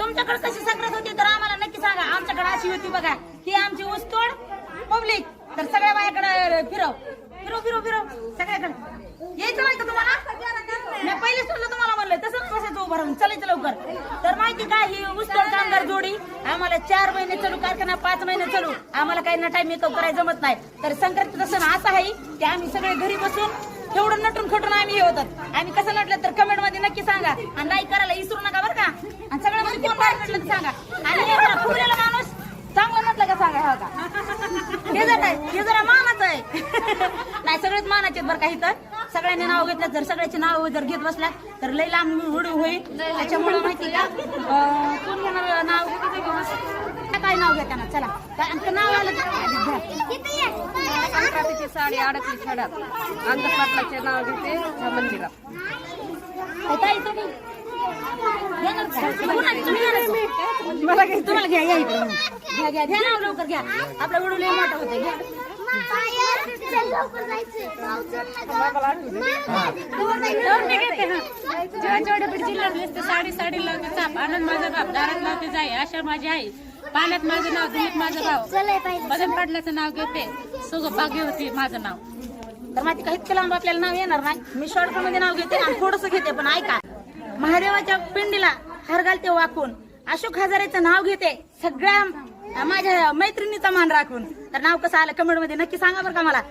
तुमच्याकडे कशी संक्रांत होती तर आम्हाला नक्की सांगा. आमच्याकडे अशी होती बघा. ही आमची ऊसतोड पब्लिक. तर सगळ्या बायाकडे फिरव. फिरव फिरव फिरव. सगळ्याकडे. यायचं नाही का तुम्हाला? मी पहिले सुद्धा तुम्हाला म्हणलं. तसं नाही बसायचं उभं राहून. चलायचं लवकर. तर माहिती काय ही ऊसतोड कामगार जोडी? आम्हाला चार महिने चालू कारखाना पाच महिने चालू. आम्हाला काही नटाय मेकअप करायला जमत नाही. तर संक्रांत सण असा आहे की आम्ही सगळे घरी बसून एवढं नटून खटून आम्ही हे होतात. आम्ही कसं नटलं तर कमेंटमध्ये नक्की सांगा. आणि लाईक करायला विसरू नका बरं का आणि सांगा. आणि फुगलेला माणूस चांगलं म्हटलं का सांगा हे का? हे जरा हे जरा मानाच आहे. नाही सगळेच मानाचे आहेत बरं काही तर सगळ्यांनी नाव घेतलं जर सगळ्याचे नाव जर घेत बसल्या तर लई लांब व्हिडिओ होईल. त्याच्यामुळे माहिती का? कोण घेणार नाव? काय नाव घ्या त्यांना? चला. काय आमचं नाव आलं संक्रांतीची साडी अडकली छडात अंधपाटलाचे नाव घेते मंदिरात. काय ताई तुम्ही घेणार का? कुणाची तुम्ही घेणार का? मला काही तुम्हाला घ्या या घ्या घ्या घ्या ना लवकर घ्या आपला व्हिडिओ लय मोठा होते घ्या साडी साडी लावते चाप आनंद माझा बाप दारात लावते जाई अशा माझी आई पाण्यात माझं नाव. दिलीप माझं भाव बदन पाटलाचं नाव घेते सुग भाग्य होती माझं नाव तर माहिती का इतकं लांब आपल्याला नाव येणार नाही. मी शॉर्टमध्ये नाव घेते आणि थोडस घेते पण ऐका. महादेवाच्या पिंडीला हार घालते वाकून. अशोक हजारेचं नाव घेते सगळ्या माझ्या मैत्रिणीचा मान राखून. तर नाव कसं आलं कमेंटमध्ये नक्की सांगा बरं का मला.